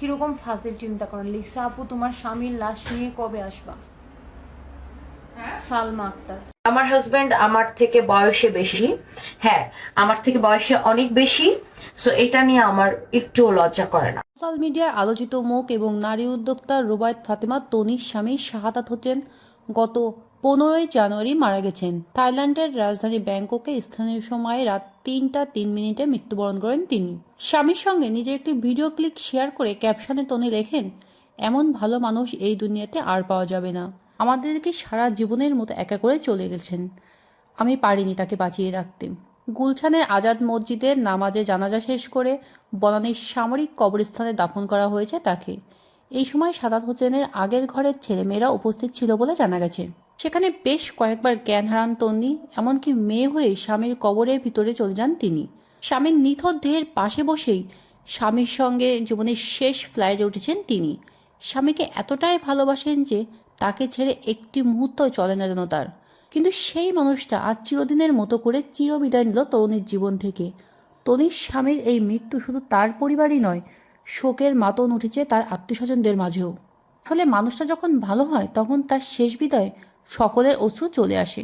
কীরকম ফাজিল চিন্তা করেন? লিসা আপু তোমার স্বামীর লাশ নিয়ে কবে আসবা? সালমা আক্তার। আমার হাজবেন্ড আমার থেকে বয়সে বেশি। হ্যাঁ আমার থেকে বয়সে অনেক বেশি। সো এটা নিয়ে আমার একটু লজ্জা করে না। সোশ্যাল মিডিয়ার আলোচিত মুখ এবং নারী উদ্যোক্তা রুবায়ত ফাতেমা তনির স্বামী শাহাদাত হোসেন গত পনেরোই জানুয়ারি মারা গেছেন। থাইল্যান্ডের রাজধানী ব্যাংককে স্থানীয় সময়ে রাত তিনটা তিন মিনিটে মৃত্যুবরণ করেন তিনি। স্বামীর সঙ্গে নিজে একটি ভিডিও ক্লিক শেয়ার করে ক্যাপশনে তনি লেখেন, এমন ভালো মানুষ এই দুনিয়াতে আর পাওয়া যাবে না। আমাদেরকে সারা জীবনের মতো একা করে চলে গেছেন। আমি পারিনি তাকে বাঁচিয়ে রাখতে। গুলশানের আজাদ মসজিদের নামাজে জানাজা শেষ করে বনানীর সামরিক কবরস্থানে দাফন করা হয়েছে তাকে। এই সময় সাদাত হোসেনের আগের ঘরের ছেলেমেয়েরা উপস্থিত ছিল বলে জানা গেছে। সেখানে বেশ কয়েকবার জ্ঞান হারান তন্নি, এমনকি মেয়ে হয়ে স্বামীর কবরের ভিতরে চলে যান তিনি। স্বামীর নিথর দেহের পাশে বসেই স্বামীর সঙ্গে জীবনের শেষ ফ্লাইটে উঠেছেন তিনি। স্বামীকে এতটাই ভালোবাসেন যে তাকে ছেড়ে একটি মুহূর্ত চলে না যেন তার। কিন্তু সেই মানুষটা আজ চিরদিনের মতো করে চিরবিদায় নিল তরুণীর জীবন থেকে। তনির স্বামীর এই মৃত্যু শুধু তার পরিবারই নয়, শোকের মাতন উঠেছে তার আত্মীয়স্বজনদের মাঝেও। আসলে মানুষটা যখন ভালো হয়, তখন তার শেষ বিদায় সকলের অশ্রু চলে আসে।